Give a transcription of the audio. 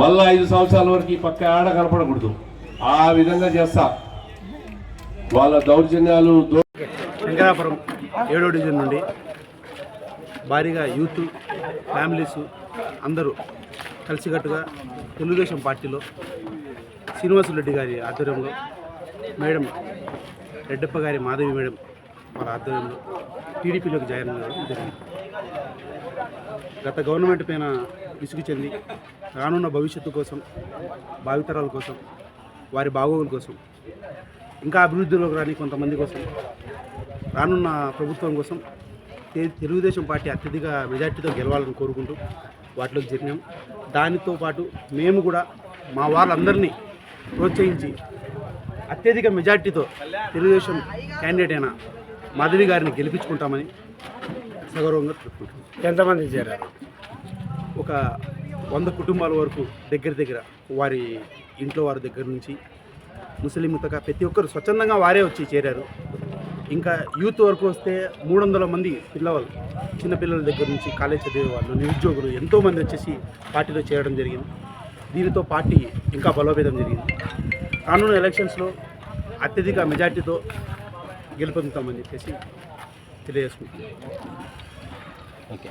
మళ్ళా ఐదు సంవత్సరాల వరకు ఈ పక్క ఆడ కనపడకూడదు. ఆ విధంగా చేస్తా. వాళ్ళ దౌర్జన్యాలు దో శంకరాపురం ఏడో డివిజన్ నుండి భారీగా యూత్ ఫ్యామిలీస్ అందరూ కలిసికట్టుగా తెలుగుదేశం పార్టీలో శ్రీనివాసులరెడ్డి గారి ఆధ్వర్యంలో మేడం రెడ్డప్ప గారి మాధవి మేడం వాళ్ళ ఆధ్వర్యంలో టీడీపీలోకి జాయిన్ అవ్వడం జరిగింది. గత గవర్నమెంట్ పైన విసుగు చెంది రానున్న భవిష్యత్తు కోసం భావితరాల కోసం వారి బాగోగుల కోసం ఇంకా అభివృద్ధిలోకి రాని కొంతమంది కోసం రానున్న ప్రభుత్వం కోసం తెలుగుదేశం పార్టీ అత్యధిక మెజార్టీతో గెలవాలని కోరుకుంటూ వాటిలోకి జరిగినాం. దానితో పాటు మేము కూడా మా వాళ్ళందరినీ ప్రోత్సహించి అత్యధిక మెజార్టీతో తెలుగుదేశం క్యాండిడేట్ అయిన మాధవి గారిని గెలిపించుకుంటామని సగౌరవంగా చెప్పుకుంటున్నాం. ఎంతమంది చేరారు? ఒక వంద కుటుంబాల వరకు దగ్గర దగ్గర వారి ఇంట్లో వారి దగ్గర నుంచి ముస్లిం ముతక ప్రతి ఒక్కరు స్వచ్ఛందంగా వారే వచ్చి చేరారు. ఇంకా యూత్ వరకు వస్తే మూడు వందల మంది పిల్లవాళ్ళు చిన్నపిల్లల దగ్గర నుంచి కాలేజ్ చదివే వాళ్ళు నిరుద్యోగులు ఎంతోమంది వచ్చేసి పార్టీలో చేరడం జరిగింది. దీనితో పార్టీ ఇంకా బలోపేతం జరిగింది. రానున్న ఎలక్షన్స్లో అత్యధిక మెజార్టీతో గెలుపొందుతామని చెప్పేసి తెలియజేసుకుంటున్నాం ఓకే.